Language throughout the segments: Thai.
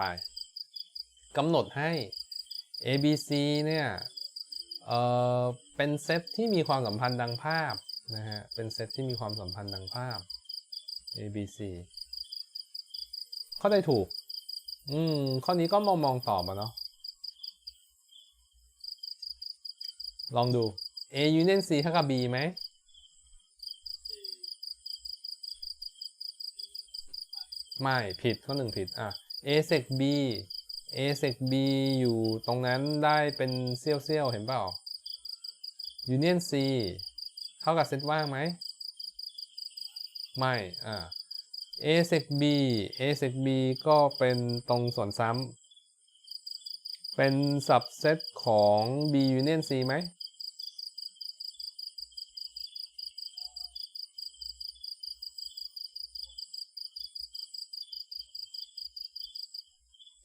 ไปกำหนดให้ A B C เนี่ยเอ่อเป็นเซตที่มีความสัมพันธ์ดังภาพนะฮะเป็นเซตที่มีความสัมพันธ์ดังภาพ A B C เข้อใดถูก อืม ข้อนี้ก็มองมองตอบมาเนาะลองดู A union C เท่ากับ B ไหม ไม่ ผิดข้อหนึ่งผิด อะ A sec B A sec B อยู่ตรงนั้นได้เป็นเซี่ยวเซี่ยวๆเห็นเปล่า Union C เท่ากับเซตว่างไหม ไม่ อ่า A sec B A sec B ก็เป็นตรงส่วนซ้ำเป็น subset ของ B union C ไหม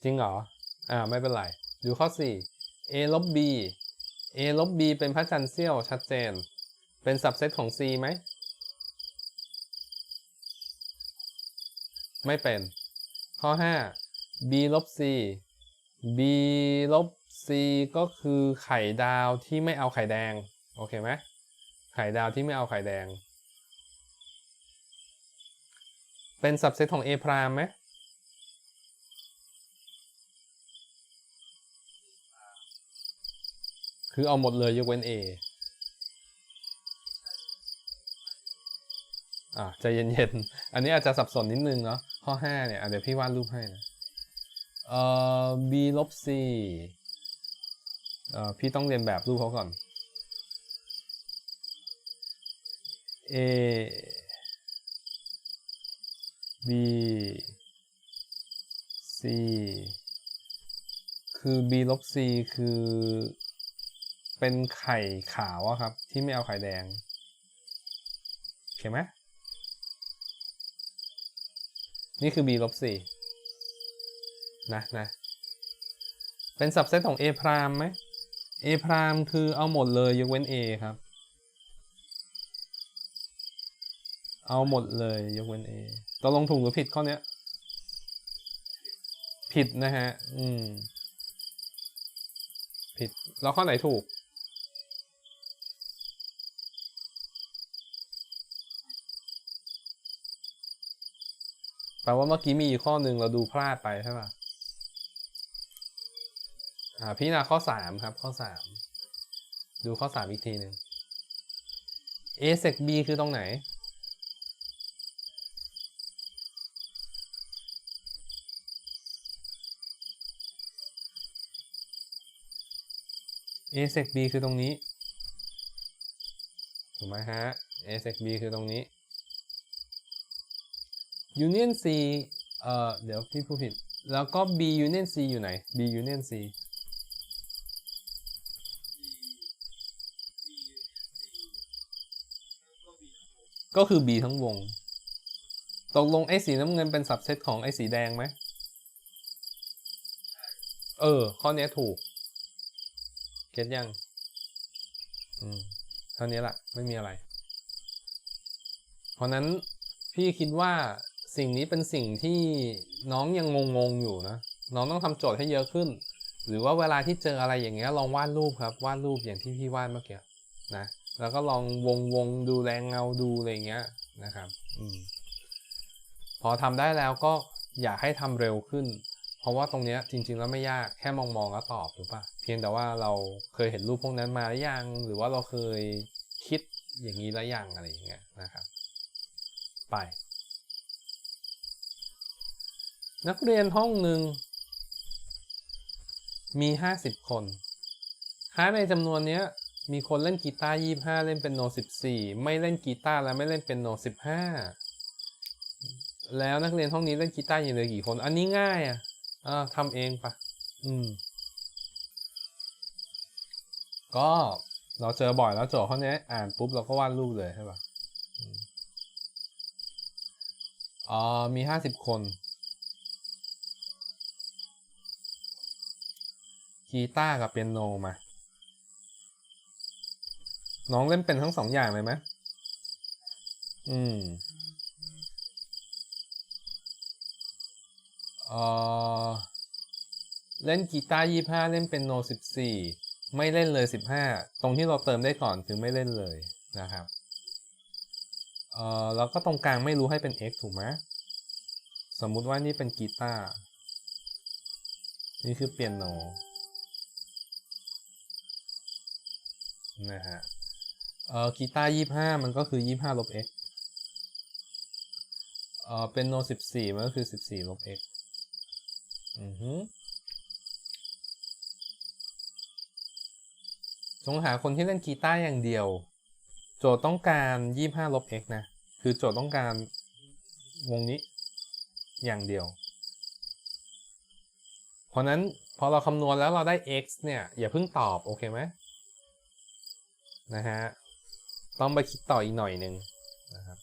จริงเหรอ อ่าไม่เป็นไร ดูข้อ 4 a ลบ b a ลบ b เป็นพระจันทร์เสี้ยวชัดเจน เป็น subset ของ c ไหม ไม่เป็น ข้อ 5 b ลบ c b ลบ c ก็คือไข่ดาวที่ไม่เอาไข่แดง โอเคไหมไข่ดาวที่ไม่เอาไข่แดง เป็น subset ของ a พรามไหม คือเอาหมดเลยยกเว้น A อะใจเย็นๆ อันนี้อาจจะสับสนนิดนึงเนาะข้อ 5 เนี่ยเดี๋ยวพี่วาดรูปให้นะเอ่อ b ลบ c เอ่อพี่ต้องเรียนแบบรูปเขาก่อน a b c คือ b ลบ c คือ เป็นไข่ขาวอะครับ ที่ไม่เอาไข่แดงโอเคไหมนี่คือ b ลบ c นะนะเป็น subset ของ a พรามไหม a พรามคือเอาหมดเลยยกเว้น a ครับ เอาหมดเลยยกเว้น a ตกลงถูกหรือผิดข้อเนี้ยผิดนะฮะ อืม ผิด แล้วข้อไหนถูก แปลว่าเมื่อกี้มีอีกข้อหนึ่งเราดูพลาดไปใช่ป่ะอ่าพี่นาข้อสามครับ ข้อสามดูข้อสามอีกทีหนึ่ง a sec b คือตรงไหน a sec b คือตรงนี้ ถูกไหมฮะ a sec b คือตรงนี้ union c เอ่อเดี๋ยวพี่พูดผิด แล้วก็ b union c อยู่ไหน b union c ก็คือ b ทั้งวง ตกลงไอ้สีน้ำเงินเป็น subset ของไอ้สีแดงไหม เออ ข้อนี้ถูก เก็ตยัง อืมเท่านี้แหละ ไม่มีอะไร เพราะนั้นพี่คิดว่า สิ่งนี้เป็นสิ่งที่น้องยังงงๆอยู่นะ น้องต้องทำโจทย์ให้เยอะขึ้น หรือว่าเวลาที่เจออะไรอย่างเงี้ยลองวาดรูปครับวาดรูปอย่างที่พี่วาดเมื่อกี้นะแล้วก็ลองวงวงๆดูแรงเงาดูอะไรเงี้ยนะครับอืมพอทำได้แล้วก็อยากให้ทำเร็วขึ้น เพราะว่าตรงเนี้ยจริง ๆ แล้วไม่ยากแค่มองมองๆแล้วตอบถูกปะเพียงแต่ว่าเราเคยเห็นรูปพวกนั้นมาหรือยังหรือว่าเราเคยคิดอย่างนี้แล้วยังอะไรอย่างเงี้ยนะครับ ไป นักเรียนห้องหนึ่งมีห้าสิบคนหาในจำนวนนี้มีคนเล่นกีตาร์ยี่ห้าเล่นเป็นโนสิบสี่ไม่เล่นกีตาร์และไม่เล่นเป็นโนสิบห้าแล้วนักเรียนห้องนี้เล่นกีตาร์อยู่เลยกี่คน อันนี้ง่ายอะอ่าทำเองปะอืม ก็เราเจอบ่อยแล้วโจทย์ข้อนี้อ่านปุ๊บเราก็วาดรูปเลยใช่ปะอืมอ๋อมีห้าสิบคน กีตาร์กับเปียโนมา น้องเล่นเป็นทั้งสองอย่างเลยไหมอืมเอ่อเล่นกีตาร์ยี่ห้าเล่นเป็นโนสิบสี่ไม่เล่นเลยสิบห้าตรงที่เราเติมได้ก่อนคือไม่เล่นเลยนะครับเอ่อแล้วก็ตรงกลางไม่รู้ให้เป็น x ถูกไหมสมมุติว่านี่เป็นกีตาร์นี่คือเปียโน นะฮะเอ่อกีตาร์ยี่ห้ามันก็คือยี่ห้าลบ x เอ่อเป็นโนสิบสี่มันก็คือสิบสี่ลบ x อือฮึจงหาคนที่เล่นกีตาร์อย่างเดียว โจทย์ต้องการยี่ห้าลบ x นะ คือโจทย์ต้องการวงนี้อย่างเดียว เพราะนั้นพอเราคำนวณแล้วเราได้ x เนี่ย อย่าเพิ่งตอบ โอเคไหม นะฮะ ต้องไปคิดต่ออีกหน่อยหนึ่งนะครับ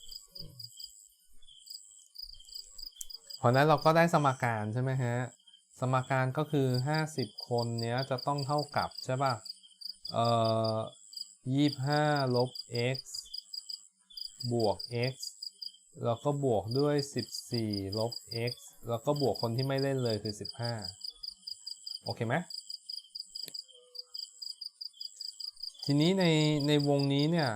พราะนั้นเราก็ได้สมการใช่ไหมฮะ สมการก็คือ 50 คนเนี้ยจะต้องเท่ากับใช่ป่ะ เอ่อ25ลบ x บวก x แล้วก็บวกด้วย 14 ลบ x แล้วก็บวกคนที่ไม่เล่นเลยคือ 15 โอเคไหม ทีนี้ในในวงนี้เนี่ย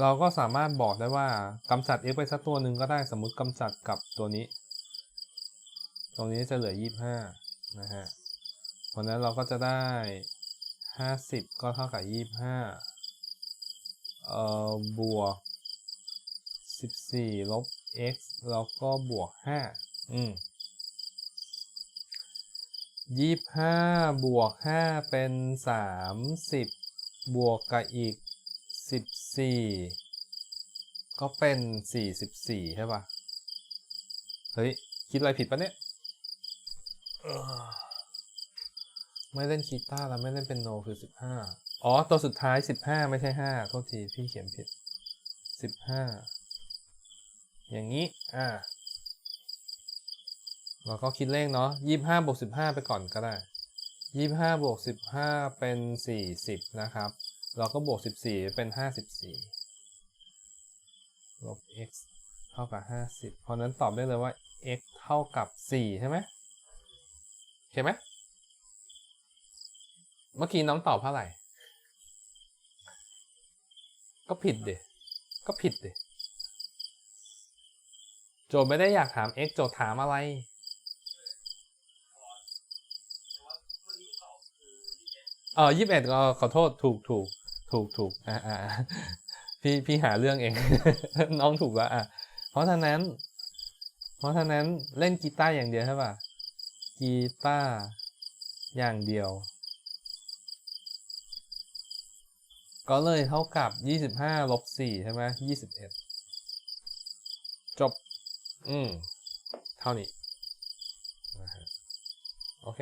เราก็สามารถบอกได้ว่ากำจัด x ไปสักตัวหนึ่งก็ได้สมมติกำจัดกับตัวนี้ ตรงนี้จะเหลือ 25 นะฮะเพราะนั้นเราก็จะได้ 50 ก็เท่ากับ 25 เอ่อบวก 14 ลบ x แล้วก็บวก 5 อืม25บวก5เป็น30บ บวกกับอีก 14 ก็เป็น 44 ใช่ป่ะ เฮ้ย คิดอะไรผิดปะเนี่ย ไม่เล่นกีตาร์แล้วไม่เล่นเป็นโนคือสิบห้าอ๋อ ตัวสุดท้ายสิบห้าไม่ใช่ห้าโทษที พี่เขียนผิดสิบห้าอย่างนี้ อ่าเราก็คิดเลขเนาะยี่ห้าบวกสิบห้าไปก่อนก็ได้ ยี่ห้าบวกสิบห้าเป็นสี่สิบนะครับ เราก็บวกสิบสี่เป็นห้าสิบสี่ลบ x เท่ากับห้าสิบเพราะนั้นตอบได้เลยว่า x เท่ากับสี่ใช่ไหมโอเคไหมเมื่อกี้น้องตอบเท่าไหร่ ก็ผิดดิก็ผิดดิโจทย์ไม่ได้อยากถาม x โจทย์ถามอะไร เออยี่สิบเอ็ดก็ขอโทษถูกถูกถูกถูกอ่าอ่าพี่พี่หาเรื่องเอง น้องถูกแล้วอะ เพราะฉะนั้น เพราะฉะนั้นเล่นกีตาร์อย่างเดียวใช่ป่ะกีตาร์อย่างเดียว ก็เลยเท่ากับ25ลบ4ใช่ไหม21จบ อืม เท่านี้โอเค